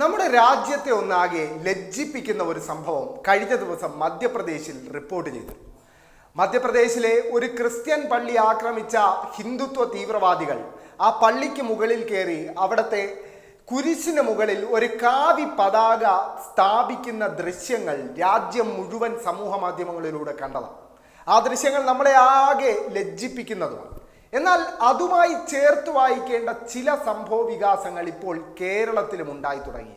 നമ്മുടെ രാജ്യത്തെ ഒന്നാകെ ലജ്ജിപ്പിക്കുന്ന ഒരു സംഭവം കഴിഞ്ഞ ദിവസം മധ്യപ്രദേശിൽ റിപ്പോർട്ട് ചെയ്തു. മധ്യപ്രദേശിലെ ഒരു ക്രിസ്ത്യൻ പള്ളി ആക്രമിച്ച ഹിന്ദുത്വ തീവ്രവാദികൾ ആ പള്ളിക്ക് മുകളിൽ കയറി അവിടത്തെ കുരിശിന് മുകളിൽ ഒരു കാവി പതാക സ്ഥാപിക്കുന്ന ദൃശ്യങ്ങൾ രാജ്യം മുഴുവൻ സമൂഹ മാധ്യമങ്ങളിലൂടെ കണ്ടതാണ്. ആ ദൃശ്യങ്ങൾ നമ്മളെ ആകെ ലജ്ജിപ്പിക്കുന്നതുമാണ്. എന്നാൽ അതുമായി ചേർത്ത് വായിക്കേണ്ട ചില സംഭവ വികാസങ്ങൾ ഇപ്പോൾ കേരളത്തിലും ഉണ്ടായി തുടങ്ങിയിരിക്കും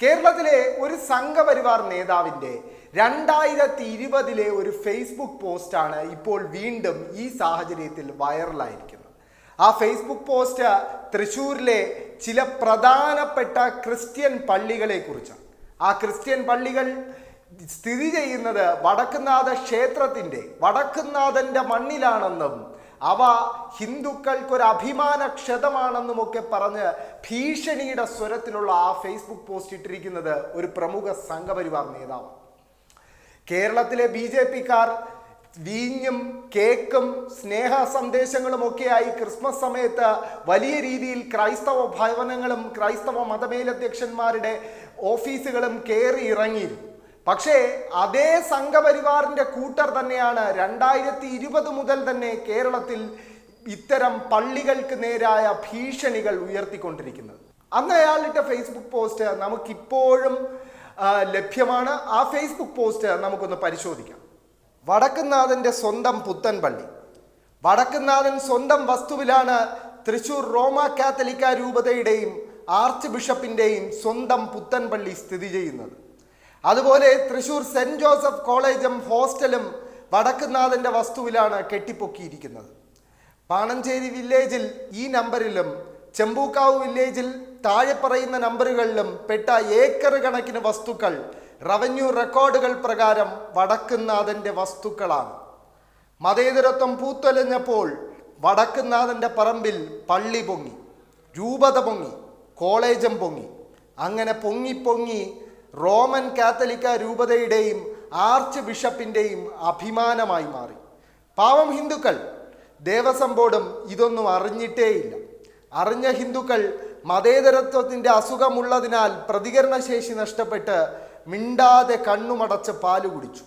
കേരളത്തിലെ ഒരു സംഘപരിവാർ നേതാവിന്റെ രണ്ടായിരത്തി ഇരുപതിലെ ഒരു ഫേസ്ബുക്ക് പോസ്റ്റാണ് ഇപ്പോൾ വീണ്ടും ഈ സാഹചര്യത്തിൽ വൈറലായിരിക്കുന്നത്. ആ ഫേസ്ബുക്ക് പോസ്റ്റ് തൃശ്ശൂരിലെ ചില പ്രധാനപ്പെട്ട ക്രിസ്ത്യൻ പള്ളികളെ കുറിച്ചാണ് ആ ക്രിസ്ത്യൻ പള്ളികൾ സ്ഥിതി ചെയ്യുന്നത് വടക്കുന്നാഥ ക്ഷേത്രത്തിന്റെ വടക്കുന്നാഥന്റെ മണ്ണിലാണെന്നും അവ ഹിന്ദുക്കൾക്കൊരു അഭിമാന ക്ഷതമാണെന്നുമൊക്കെ പറഞ്ഞ് ഭീഷണിയുടെ സ്വരത്തിലുള്ള ആ ഫേസ്ബുക്ക് പോസ്റ്റ് ഇട്ടിരിക്കുന്നത് ഒരു പ്രമുഖ സംഘപരിവാർ നേതാവ്. കേരളത്തിലെ ബി ജെ പിക്കാർ വീഞ്ഞും കേക്കും സ്നേഹ സന്ദേശങ്ങളും ഒക്കെയായി ക്രിസ്മസ് സമയത്ത് വലിയ രീതിയിൽ ക്രൈസ്തവ ഭവനങ്ങളും ക്രൈസ്തവ മതമേലധ്യക്ഷന്മാരുടെ ഓഫീസുകളും കയറി ഇറങ്ങിയിരുന്നു. പക്ഷേ അതേ സംഘപരിവാറിന്റെ കൂട്ടർ തന്നെയാണ് രണ്ടായിരത്തി ഇരുപത് മുതൽ തന്നെ കേരളത്തിൽ ഇത്തരം പള്ളികൾക്ക് നേരായ ഭീഷണികൾ ഉയർത്തിക്കൊണ്ടിരിക്കുന്നത്. അന്ന് അയാളിട്ട ഫേസ്ബുക്ക് പോസ്റ്റ് നമുക്കിപ്പോഴും ലഭ്യമാണ്. ആ ഫേസ്ബുക്ക് പോസ്റ്റ് നമുക്കൊന്ന് പരിശോധിക്കാം. വടക്കുന്നാഥന്റെ സ്വന്തം പുത്തൻ പള്ളി. വടക്കുന്നാഥൻ സ്വന്തം വസ്തുവിലാണ് തൃശൂർ റോമ കാത്തലിക്ക രൂപതയുടെയും ആർച്ച് ബിഷപ്പിന്റെയും സ്വന്തം പുത്തൻ പള്ളി സ്ഥിതി ചെയ്യുന്നത്. അതുപോലെ തൃശൂർ സെന്റ് ജോസഫ് കോളേജും ഹോസ്റ്റലും വടക്കുനാഥന്റെ വസ്തുവിലാണ് കെട്ടിപ്പൊക്കിയിരിക്കുന്നത്. പാണഞ്ചേരി വില്ലേജിൽ ഈ നമ്പറിലും ചെമ്പൂക്കാവ് വില്ലേജിൽ താഴെ പറയുന്ന നമ്പറുകളിലും പെട്ട ഏക്കർ കണക്കിന് വസ്തുക്കൾ റവന്യൂ റെക്കോർഡുകൾ പ്രകാരം വടക്കുനാഥന്റെ വസ്തുക്കളാണ്. മതേതരത്വം പൂത്തൊലഞ്ഞപ്പോൾ വടക്കുനാഥന്റെ പറമ്പിൽ പള്ളി പൊങ്ങി രൂപത പൊങ്ങി കോളേജും പൊങ്ങി. അങ്ങനെ പൊങ്ങി പൊങ്ങി റോമൻ കാത്തലിക്ക രൂപതയുടെയും ആർച്ച് ബിഷപ്പിന്റെയും അഭിമാനമായി മാറി. പാവം ഹിന്ദുക്കൾ ദേവസ്വം ബോർഡും ഇതൊന്നും അറിഞ്ഞിട്ടേയില്ല. അറിഞ്ഞ ഹിന്ദുക്കൾ മതേതരത്വത്തിന്റെ അസുഖമുള്ളതിനാൽ പ്രതികരണശേഷി നഷ്ടപ്പെട്ട് മിണ്ടാതെ കണ്ണുമടച്ച് പാൽ കുടിച്ചു.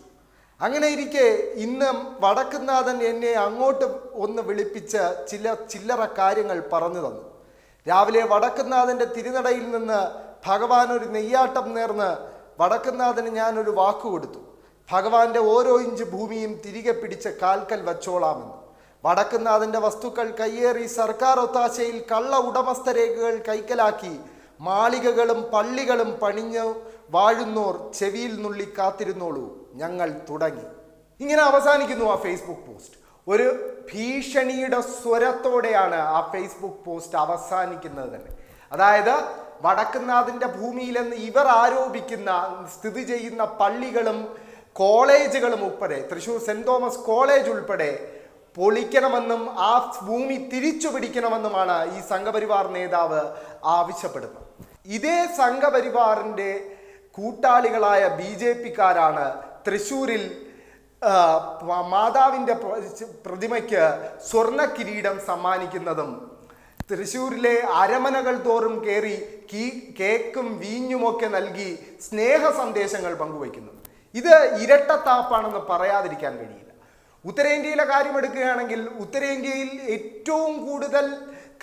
അങ്ങനെ ഇരിക്കെ ഇന്ന് വടക്കുന്നാഥൻ എന്നെ അങ്ങോട്ട് ഒന്ന് വിളിപ്പിച്ച് ചില ചില്ലറ കാര്യങ്ങൾ പറഞ്ഞു തന്നു. രാവിലെ വടക്കുന്നാഥന്റെ തിരുനടയിൽ നിന്ന് ഭഗവാൻ ഒരു നെയ്യാട്ടം നേർന്ന് വടക്കുന്നാഥന് ഞാനൊരു വാക്കു കൊടുത്തു. ഭഗവാന്റെ ഓരോ ഇഞ്ച് ഭൂമിയും തിരികെ പിടിച്ച് കാൽക്കൽ വച്ചോളാമെന്ന്. വടക്കുന്നാഥന്റെ വസ്തുക്കൾ കയ്യേറി സർക്കാർ ഒത്താശയിൽ കള്ള ഉടമസ്ഥ രേഖകൾ കൈക്കലാക്കി മാളികകളും പള്ളികളും പണിഞ്ഞ് വാഴുന്നോർ ചെവിയിൽ നുള്ളി കാത്തിരുന്നോളൂ. ഞങ്ങൾ തുടങ്ങി. ഇങ്ങനെ അവസാനിക്കുന്നു ആ ഫേസ്ബുക്ക് പോസ്റ്റ് ഒരു ഭീഷണിയുടെ സ്വരത്തോടെയാണ് ആ ഫേസ്ബുക്ക് പോസ്റ്റ് അവസാനിക്കുന്നത് തന്നെ. അതായത് വടക്കുന്നാഥിന്റെ ഭൂമിയിലെന്ന് ഇവർ ആരോപിക്കുന്ന സ്ഥിതി ചെയ്യുന്ന പള്ളികളും കോളേജുകളും ഉൾപ്പെടെ തൃശൂർ സെന്റ് തോമസ് കോളേജ് ഉൾപ്പെടെ പൊളിക്കണമെന്നും ആ ഭൂമി തിരിച്ചു പിടിക്കണമെന്നുമാണ് ഈ സംഘപരിവാർ നേതാവ് ആവശ്യപ്പെടുന്നത്. ഇതേ സംഘപരിവാറിന്റെ കൂട്ടാളികളായ ബി ജെ പിക്കാരാണ് തൃശൂരിൽ മാതാവിന്റെ പ്രതിമയ്ക്ക് സ്വർണ കിരീടം സമ്മാനിക്കുന്നതും തൃശ്ശൂരിലെ അരമനകൾ തോറും കയറി കീ കേക്കും വീഞ്ഞുമൊക്കെ നൽകി സ്നേഹ സന്ദേശങ്ങൾ പങ്കുവയ്ക്കുന്നു. ഇത് ഇരട്ടത്താപ്പാണെന്ന് പറയാതിരിക്കാൻ കഴിയില്ല. ഉത്തരേന്ത്യയിലെ കാര്യം എടുക്കുകയാണെങ്കിൽ ഉത്തരേന്ത്യയിൽ ഏറ്റവും കൂടുതൽ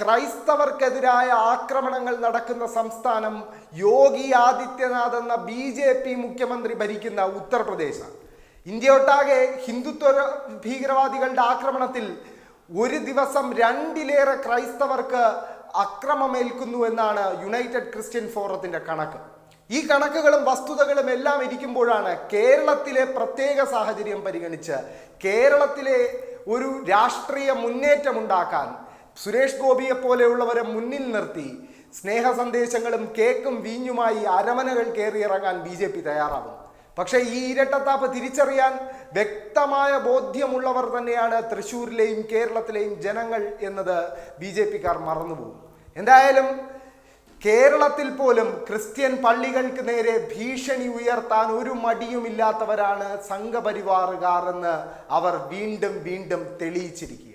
ക്രൈസ്തവർക്കെതിരായ ആക്രമണങ്ങൾ നടക്കുന്ന സംസ്ഥാനം യോഗി ആദിത്യനാഥ് എന്ന ബി ജെ പി മുഖ്യമന്ത്രി ഭരിക്കുന്ന ഉത്തർപ്രദേശാണ്. ഇന്ത്യയൊട്ടാകെ ഹിന്ദുത്വ ഭീകരവാദികളുടെ ആക്രമണത്തിൽ ഒരു ദിവസം രണ്ടിലേറെ ക്രൈസ്തവർക്ക് അക്രമമേൽക്കുന്നു എന്നാണ് യുണൈറ്റഡ് ക്രിസ്ത്യൻ ഫോറത്തിന്റെ കണക്ക്. ഈ കണക്കുകളും വസ്തുതകളും എല്ലാം ഇരിക്കുമ്പോഴാണ് കേരളത്തിലെ പ്രത്യേക സാഹചര്യം പരിഗണിച്ച് കേരളത്തിലെ ഒരു രാഷ്ട്രീയ മുന്നേറ്റമുണ്ടാക്കാൻ സുരേഷ് ഗോപിയെ പോലെയുള്ളവരെ മുന്നിൽ നിർത്തി സ്നേഹ സന്ദേശങ്ങളും കേക്കും വീഞ്ഞുമായി അരമനകൾ കയറിയിറങ്ങാൻ ബി ജെ പി പക്ഷേ ഈ ഇരട്ടത്താപ്പ് തിരിച്ചറിയാൻ വ്യക്തമായ ബോധ്യമുള്ളവർ തന്നെയാണ് തൃശ്ശൂരിലെയും കേരളത്തിലെയും ജനങ്ങൾ എന്നത് ബി ജെ പിക്കാർ മറന്നുപോകും. എന്തായാലും കേരളത്തിൽ പോലും ക്രിസ്ത്യൻ പള്ളികൾക്ക് നേരെ ഭീഷണി ഉയർത്താൻ ഒരു മടിയുമില്ലാത്തവരാണ് സംഘപരിവാറുകാർ എന്ന് അവർ വീണ്ടും വീണ്ടും തെളിയിച്ചിരിക്കുക